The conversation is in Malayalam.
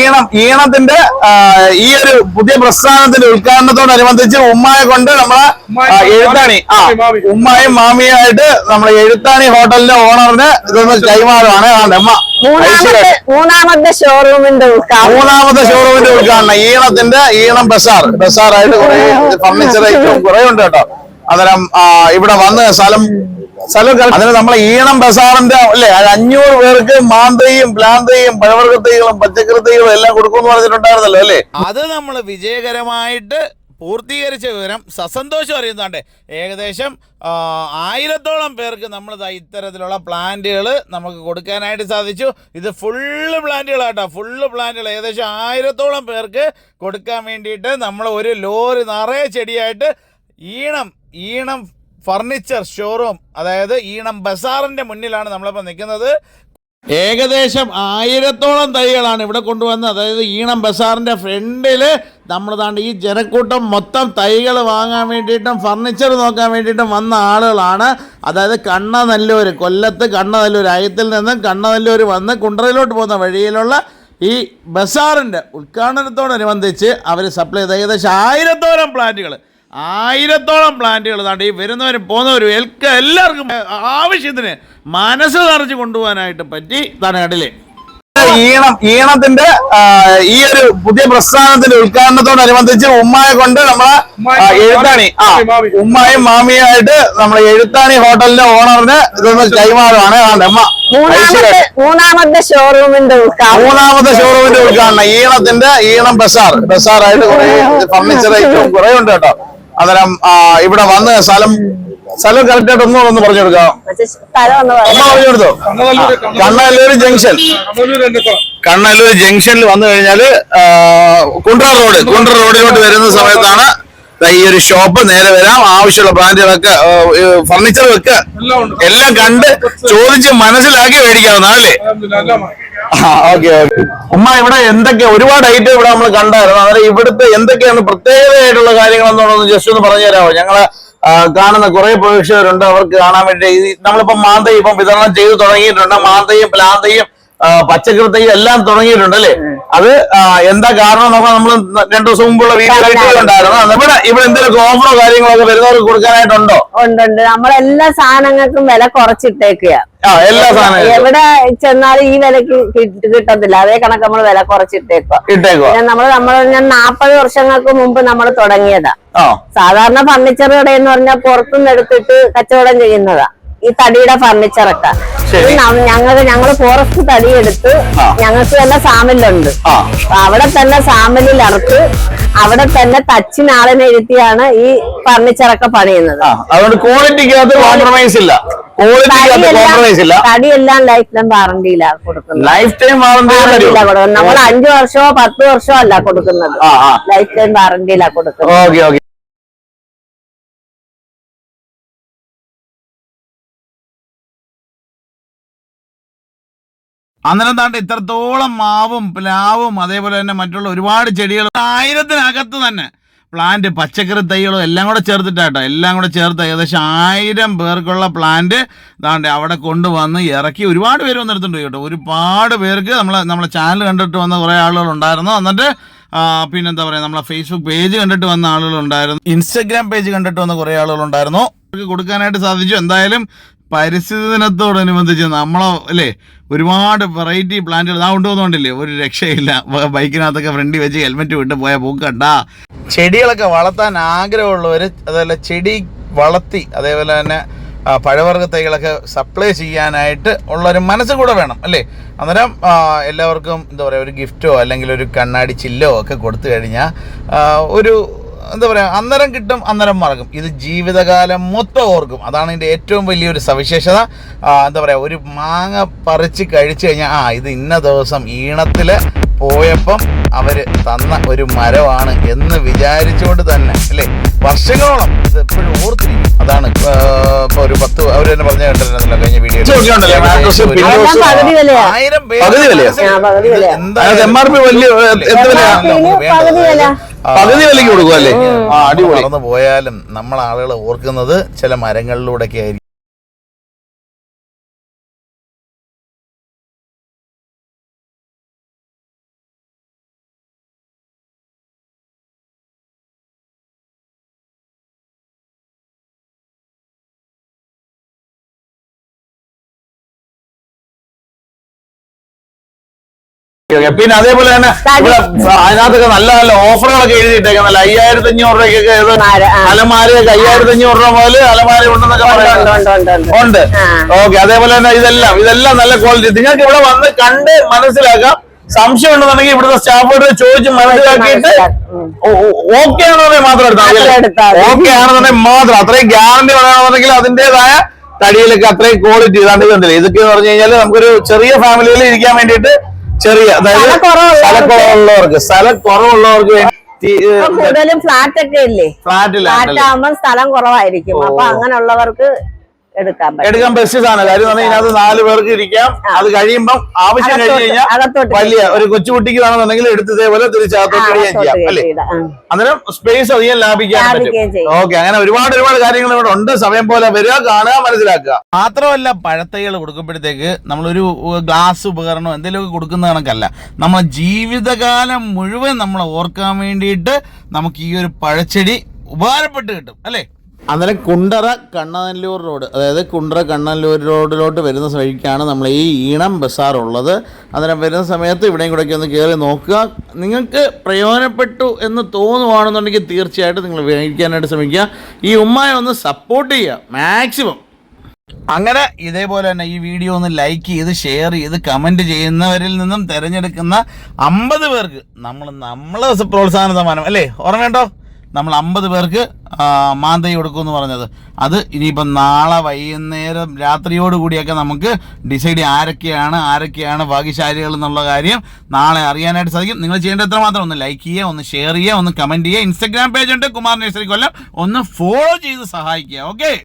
ഈണം ഈണത്തിന്റെ ഈ ഒരു പുതിയ പ്രസ്ഥാനത്തിന്റെ ഉദ്ഘാടനത്തോടനുബന്ധിച്ച് ഉമ്മായെ കൊണ്ട് നമ്മളെ എഴുത്താണി ആ ഉമ്മായും മാമിയായിട്ട് നമ്മളെ എഴുത്താണി ഹോട്ടലിന്റെ ഓണറിന് ഇതൊന്ന് കൈമാറുവാണ്. അമ്മ മൂന്നാമത്തെ ഷോറൂമിന്റെ ഉദ്ഘാടനം. മൂന്നാമത്തെ ഷോറൂമിന്റെ ഉദ്ഘാടനം. ഈണത്തിന്റെ ഈണം ബസാർ. ബസാറായിട്ട് കുറെ ഫർണിച്ചർ ഐറ്റം കുറെ ഉണ്ട് കേട്ടോ. അന്നേരം ഇവിടെ വന്ന് സ്ഥലം. അതിന് നമ്മളെ ഈണം ബസാറിന്റെ അല്ലെ അഞ്ഞൂറ് പേർക്ക് മാന്തയും പ്ലാന്തയും പഴവർഗ തൈകളും പച്ചക്കറി തൈകളും എല്ലാം കൊടുക്കുമെന്ന് പറഞ്ഞിട്ടുണ്ടായിരുന്നല്ലോ അല്ലേ? അത് നമ്മൾ വിജയകരമായിട്ട് പൂർത്തീകരിച്ച വിവരം സസന്തോഷം അറിയുന്നുണ്ട്. ഏകദേശം ആയിരത്തോളം പേർക്ക് നമ്മൾ ദാ ഇത്തരത്തിലുള്ള പ്ലാന്റുകൾ നമുക്ക് കൊടുക്കാനായിട്ട് സാധിച്ചു. ഇത് ഫുള്ള് പ്ലാന്റുകളാട്ടോ. ഫുള്ള് പ്ലാന്റുകൾ. ഏകദേശം ആയിരത്തോളം പേർക്ക് കൊടുക്കാൻ വേണ്ടിയിട്ട് നമ്മൾ ഒരു ലോറി നിറയെ ചെടിയായിട്ട് ഈണം ഈണം ഫർണിച്ചർ ഷോറൂം അതായത് ഈണം ബസാറിന്റെ മുന്നിലാണ് നമ്മളിപ്പോൾ നിൽക്കുന്നത്. ഏകദേശം ആയിരത്തോളം തൈകളാണ് ഇവിടെ കൊണ്ടുവന്നത്. അതായത് ഈണം ബസാറിന്റെ ഫ്രണ്ടിൽ നമ്മൾ താണ്ട് ഈ ജനക്കൂട്ടം മൊത്തം തൈകൾ വാങ്ങാൻ വേണ്ടിയിട്ടും ഫർണിച്ചർ നോക്കാൻ വേണ്ടിയിട്ടും വന്ന ആളുകളാണ്. അതായത് കണ്ണനല്ലൂർ കൊല്ലത്ത് കണ്ണനല്ലൂർ അയത്തിൽ നിന്ന് കണ്ണനല്ലൂർ വന്ന് കുണ്ടറയിലോട്ട് പോകുന്ന വഴിയിലുള്ള ഈ ബസാറിന്റെ ഉദ്ഘാടനത്തോടനുബന്ധിച്ച് അവർ സപ്ലൈ ചെയ്ത ഏകദേശം ആയിരത്തോളം പ്ലാന്റുകൾ. ആയിരത്തോളം പ്ലാന്റുകൾ താണ്ട് ഈ വരുന്നവരും പോകുന്നവരും എൽക്കെ എല്ലാവർക്കും ആവശ്യത്തിന് മനസ്സ് നിറച്ച് കൊണ്ടുപോകാനായിട്ട് പറ്റി താണ് കണ്ടില്ലേ? ഈണം ഈണത്തിന്റെ ഈ ഒരു പുതിയ പ്രസ്ഥാനത്തിന്റെ ഉദ്ഘാടനത്തോടനുബന്ധിച്ച് ഉമ്മായെ കൊണ്ട് നമ്മളെ എഴുത്താണി ആ ഉമ്മായും മാമിയായിട്ട് നമ്മളെ എഴുത്താണി ഹോട്ടലിന്റെ ഓണറിന് ഇതൊന്ന് കൈമാറുവാണ്. അമ്മ മൂന്നാമത്തെ ഷോറൂമിന്റെ ഉദ്ഘാടനം. മൂന്നാമത്തെ ഷോറൂമിന്റെ ഉദ്ഘാടനം. ഈണത്തിന്റെ ഈണം ബസാർ. ബസാറായിട്ട് കുറെ ഫർണിച്ചർ ഐറ്റം കുറെ ഉണ്ട് കേട്ടോ. അന്നേരം ഇവിടെ വന്ന് സ്ഥലം സ്ഥലം കറക്റ്റ് ആയിട്ട് ഒന്നും ഒന്ന് പറഞ്ഞു കൊടുക്കാം പറഞ്ഞു കൊടുത്തോ കണ്ണല്ലൂർ ജംഗ്ഷൻ. കണ്ണല്ലൂർ ജംഗ്ഷനിൽ വന്നു കഴിഞ്ഞാൽ കുണ്ട്ര റോഡ് കുണ്ട്ര റോഡിലോട്ട് വരുന്ന സമയത്താണ് ഈ ഒരു ഷോപ്പ് നേരെ വരാം. ആവശ്യമുള്ള ബ്രാൻഡുകളൊക്കെ ഫർണിച്ചർ വെക്ക എല്ലാം കണ്ട് ചോദിച്ച് മനസ്സിലാക്കി മേടിക്കാവുന്നതല്ലേ? Okay okay. അമ്മ ഇവിടെ എന്തൊക്കെ ഒരുപാട് ഐറ്റം ഇവിടെ നമ്മൾ കണ്ടായിരുന്നു. അന്നേരം ഇവിടുത്തെ എന്തൊക്കെയാണ് പ്രത്യേകതയായിട്ടുള്ള കാര്യങ്ങൾ എന്നുള്ളത് ജസ്റ്റ് ഒന്ന് പറഞ്ഞു തരാമോ? ഞങ്ങൾ കാണുന്ന കുറെ പ്രേക്ഷകരുണ്ട്. അവർക്ക് കാണാൻ വേണ്ടി നമ്മളിപ്പോ മാന്തയും ഇപ്പം വിതരണം ചെയ്തു തുടങ്ങിയിട്ടുണ്ട്. മാന്തയും പ്ലാന്തയും ആ, പച്ചക്കറിത്തയും എല്ലാം തുടങ്ങിയിട്ടുണ്ട് അല്ലേ അത് എന്താ കാരണം നോക്കാൻ നമ്മൾ രണ്ടു ദിവസം മുമ്പുള്ള വീഡിയോ ഉണ്ടായിരുന്നു ഇവിടെ ഇവിടെ എന്തെങ്കിലും ഓഫറോ കാര്യങ്ങളോ ഒക്കെ വരുന്നവർക്ക് കൊടുക്കാനായിട്ടുണ്ടോ? ഉണ്ട് ഉണ്ട് നമ്മളെല്ലാ സാധനങ്ങൾക്കും വില കുറച്ചിട്ടേക്കുക എല്ലാ സാധനങ്ങളും എവിടെ ചെന്നാലും ഈ വിലക്ക് കിട്ട- കിട്ടത്തില്ല. അതേ കണക്ക് നമ്മൾ വില കുറച്ചിട്ടേക്കുക നമ്മൾ നമ്മൾ നമ്മൾ ഞാൻ നാപ്പത് വർഷങ്ങൾക്ക് മുമ്പ് നമ്മൾ തുടങ്ങിയതാ. സാധാരണ ഫർണിച്ചർ കട എന്ന് പറഞ്ഞാൽ പുറത്തുനിന്ന് എടുത്തിട്ട് കച്ചവടം ചെയ്യുന്നതാ. ഈ തടിയുടെ ഫർണിച്ചറൊക്കെ ശരി. ഞങ്ങൾക്ക് ഞങ്ങൾ ഫോറസ്റ്റ് തടി എടുത്ത്. ഞങ്ങൾക്ക് തന്നെ സാമിലുണ്ട്. അവിടെ തന്നെ സാമിലിൽ അറുത്ത് അവിടെ തന്നെ തച്ചിനാളിനെ ഇരുത്തിയാണ് ഈ ഫർണിച്ചറൊക്കെ പണിയുന്നത്. അതുകൊണ്ട് ക്വാളിറ്റിക്കകത്ത് കോംപ്രമൈസ് ഇല്ല. തടിയെല്ലാം ലൈഫ് ടൈം വാറണ്ടിയിലാണ് കൊടുക്കുന്നത്. ലൈഫ് ടൈം വാറണ്ടിയിലാ കൊടുക്കുന്നത്. നമ്മൾ അഞ്ചു വർഷമോ പത്ത് വർഷമോ അല്ല കൊടുക്കുന്നത്. ലൈഫ് ടൈം വാറണ്ടിയിലാ കൊടുക്കുന്നത്. അന്നേരം താണ്ട് ഇത്രത്തോളം മാവും പ്ലാവും അതേപോലെ തന്നെ മറ്റുള്ള ഒരുപാട് ചെടികൾ ആയിരത്തിനകത്ത് തന്നെ. പ്ലാന്റ് പച്ചക്കറി തൈകളും എല്ലാം കൂടെ ചേർത്തിട്ടാട്ടോ. എല്ലാം കൂടെ ചേർത്ത് ഏകദേശം ആയിരം പേർക്കുള്ള പ്ലാന്റ് ദാണ്ട് അവിടെ കൊണ്ടുവന്ന് ഇറക്കി ഒരുപാട് പേര് വന്നെടുത്തിട്ടുണ്ട് കേട്ടോ. ഒരുപാട് പേർക്ക് നമ്മളെ നമ്മളെ ചാനൽ കണ്ടിട്ട് വന്ന കുറേ ആളുകൾ ഉണ്ടായിരുന്നു. എന്നിട്ട് പിന്നെന്താ പറയുക നമ്മളെ ഫേസ്ബുക്ക് പേജ് കണ്ടിട്ട് വന്ന ആളുകൾ ഉണ്ടായിരുന്നു. ഇൻസ്റ്റഗ്രാം പേജ് കണ്ടിട്ട് വന്ന കുറേ ആളുകളുണ്ടായിരുന്നു ഉണ്ടായിരുന്നു. കൊടുക്കാനായിട്ട് സാധിച്ചു. എന്തായാലും പരിസ്ഥിതി ദിനത്തോടനുബന്ധിച്ച് നമ്മളെ അല്ലേ ഒരുപാട് വെറൈറ്റി പ്ലാന്റുകൾ ആ കൊണ്ടുവന്നുകൊണ്ടില്ലേ ഒരു രക്ഷയില്ല. ബൈക്കിനകത്തൊക്കെ ഫ്രണ്ടിൽ വെച്ച് ഹെൽമെറ്റ് വിട്ട് പോയാൽ പൂക്കണ്ട. ചെടികളൊക്കെ വളർത്താൻ ആഗ്രഹമുള്ളവർ അതേപോലെ ചെടി വളർത്തി അതേപോലെ തന്നെ പഴവർഗ തൈകളൊക്കെ സപ്ലൈ ചെയ്യാനായിട്ട് ഉള്ളൊരു മനസ്സ് കൂടെ വേണം അല്ലേ? അന്നേരം എല്ലാവർക്കും എന്താ പറയുക ഒരു ഗിഫ്റ്റോ അല്ലെങ്കിൽ ഒരു കണ്ണാടി ചില്ലോ ഒക്കെ കൊടുത്തു കഴിഞ്ഞാൽ ഒരു എന്താ പറയുക അന്നരം കിട്ടും അന്നരം മറക്കും. ഇത് ജീവിതകാലം മൊത്തം ഓർക്കും. അതാണ് ഇതിന്റെ ഏറ്റവും വലിയൊരു സവിശേഷത. എന്താ പറയുക ഒരു മാങ്ങ പറിച്ച് കഴിച്ചു കഴിഞ്ഞാൽ ആ ഇത് ഇന്ന ദിവസം ഈണത്തിൽ പോയപ്പം അവർ തന്ന ഒരു മരമാണ് എന്ന് വിചാരിച്ചുകൊണ്ട് തന്നെ അല്ലേ? വർഷങ്ങളോളം ഇത് എപ്പോഴും ഓർത്തിരിക്കും. അതാണ് ഇപ്പോൾ ഒരു പത്ത് അവർ തന്നെ പറഞ്ഞ കേട്ടിരുന്നല്ലോ കഴിഞ്ഞ വീഡിയോ ആയിരം പേര് എന്താ എം ആർ പി വലിയ. പകുതി വില. പകുതി വിലയ്ക്ക് കൊടുക്കും അല്ലേ ആ അടിപൊളി പോയാലും നമ്മൾ ആളുകൾ ഓർക്കുന്നത് ചില മരങ്ങളിലൂടെയൊക്കെ ആയിരിക്കും പിന്നെ അതേപോലെ തന്നെ അതിനകത്തൊക്കെ നല്ല നല്ല ഓഫറുകളൊക്കെ എഴുതിയിട്ടേക്കുന്നല്ല അയ്യായിരത്തി അഞ്ഞൂറ് രൂപയ്ക്കൊക്കെ. അലമാരയൊക്കെ അയ്യായിരത്തി അഞ്ഞൂറ് രൂപ മുതൽ അലമാര ഉണ്ടെന്നൊക്കെ ഉണ്ട്. ഓക്കെ അതേപോലെ തന്നെ ഇതെല്ലാം ഇതെല്ലാം നല്ല ക്വാളിറ്റി നിങ്ങൾക്ക് ഇവിടെ വന്ന് കണ്ട് മനസ്സിലാക്കാം. സംശയം ഉണ്ടെന്നുണ്ടെങ്കിൽ ഇവിടുത്തെ സ്റ്റാഫോട് ചോദിച്ച് മനസ്സിലാക്കിയിട്ട് മനസ്സിലാക്കും. ഓക്കെ ആണെന്നുണ്ടെങ്കിൽ മാത്രം എടുത്താൽ. ഓക്കെ ആണെന്നുണ്ടെങ്കിൽ മാത്രം. അത്രയും ഗ്യാരണ്ടി വേണമെന്നുണ്ടെങ്കിൽ അതിന്റേതായ തടിയിലൊക്കെ അത്രയും ക്വാളിറ്റി ഇതാണ്ട് ഇതുണ്ടല്ലേ ഇതൊക്കെ എന്ന് പറഞ്ഞു കഴിഞ്ഞാൽ നമുക്കൊരു ചെറിയ ഫാമിലിയിൽ ഇരിക്കാൻ വേണ്ടിയിട്ട് ചെറിയ അതായത് സ്ഥലക്കുറവുള്ളവർക്ക് സ്ഥലം കുറവുള്ളവർക്ക് കൂടുതലും ഫ്ലാറ്റ് ഒക്കെ ഇല്ലേ? ഫ്ലാറ്റ് ഫ്ലാറ്റ് ആകുമ്പോൾ സ്ഥലം കുറവായിരിക്കും. അപ്പൊ അങ്ങനെയുള്ളവർക്ക് എടുക്കാൻ ബെസ്റ്റ് സാധനം. കാര്യം ഇതിനകത്ത് നാല് പേർക്ക് ഇരിക്കാം. അത് കഴിയുമ്പം ആവശ്യം കഴിഞ്ഞു കഴിഞ്ഞാൽ വലിയ ഒരു കൊച്ചുകുട്ടിക്ക് വേണമെന്നുണ്ടെങ്കിൽ എടുത്ത് ഇതേപോലെ തിരിച്ചകത്തോട്ട് കഴിയാൻ ചെയ്യാം അല്ലേ? അന്നേരം സ്പേസ് അധികം ലാഭിക്കാൻ പറ്റും. ഓക്കെ അങ്ങനെ ഒരുപാട് ഒരുപാട് കാര്യങ്ങൾ ഇവിടെ ഉണ്ട്. സമയം പോലെ വരിക കാണുക മനസ്സിലാക്കുക. മാത്രമല്ല പഴത്തൈകൾ കൊടുക്കുമ്പോഴത്തേക്ക് നമ്മളൊരു ഗ്ലാസ് ഉപകരണം എന്തെങ്കിലുമൊക്കെ കൊടുക്കുന്ന കണക്കല്ല. നമ്മൾ ജീവിതകാലം മുഴുവൻ നമ്മൾ ഓർക്കാൻ വേണ്ടിയിട്ട് നമുക്ക് ഈ ഒരു പഴച്ചെടി ഉപകാരപ്പെട്ട് കിട്ടും അല്ലേ? അന്നേരം കുണ്ടറ കണ്ണനല്ലൂർ റോഡ് അതായത് കുണ്ടറ കണ്ണനല്ലൂർ റോഡിലോട്ട് വരുന്ന വഴിക്കാണ് നമ്മൾ ഈ ഈണം ബസാർ ഉള്ളത് അന്നേരം വരുന്ന സമയത്ത് ഇവിടെയും കൂടെയൊക്കെ ഒന്ന് കയറി നോക്കുക. നിങ്ങൾക്ക് പ്രയോജനപ്പെട്ടു എന്ന് തോന്നുവാണെന്നുണ്ടെങ്കിൽ തീർച്ചയായിട്ടും നിങ്ങൾ മേടിക്കാനായിട്ട് ശ്രമിക്കുക. ഈ ഉമ്മായ ഒന്ന് സപ്പോർട്ട് ചെയ്യുക മാക്സിമം അങ്ങനെ ഇതേപോലെ തന്നെ ഈ വീഡിയോ ഒന്ന് ലൈക്ക് ചെയ്ത് ഷെയർ ചെയ്ത് കമന്റ് ചെയ്യുന്നവരിൽ നിന്നും തിരഞ്ഞെടുക്കുന്ന അമ്പത് പേർക്ക് നമ്മൾ നമ്മളെ പ്രോത്സാഹന സമ്മാനം. അല്ലേ? ഓർമ്മയുണ്ടോ? നമ്മൾ അമ്പത് പേർക്ക് മാന്തൈ കൊടുക്കുമെന്ന് പറഞ്ഞത്. അത് ഇനിയിപ്പം നാളെ വൈകുന്നേരം രാത്രിയോട് കൂടിയൊക്കെ നമുക്ക് ഡിസൈഡ് ആരൊക്കെയാണ് ആരൊക്കെയാണ് ഭാഗ്യശാലികൾ എന്നുള്ള കാര്യം നാളെ അറിയാനായിട്ട് സാധിക്കും. നിങ്ങൾ ചെയ്യേണ്ട എത്ര മാത്രം ഒന്ന് ലൈക്ക് ചെയ്യുക ഒന്ന് ഷെയർ ചെയ്യുക ഒന്ന് കമന്റ് ചെയ്യുക. ഇൻസ്റ്റാഗ്രാം പേജ് ഉണ്ട് കുമാർ നഴ്സറി കൊല്ലം. ഒന്ന് ഫോളോ ചെയ്ത് സഹായിക്കുക ഓക്കെ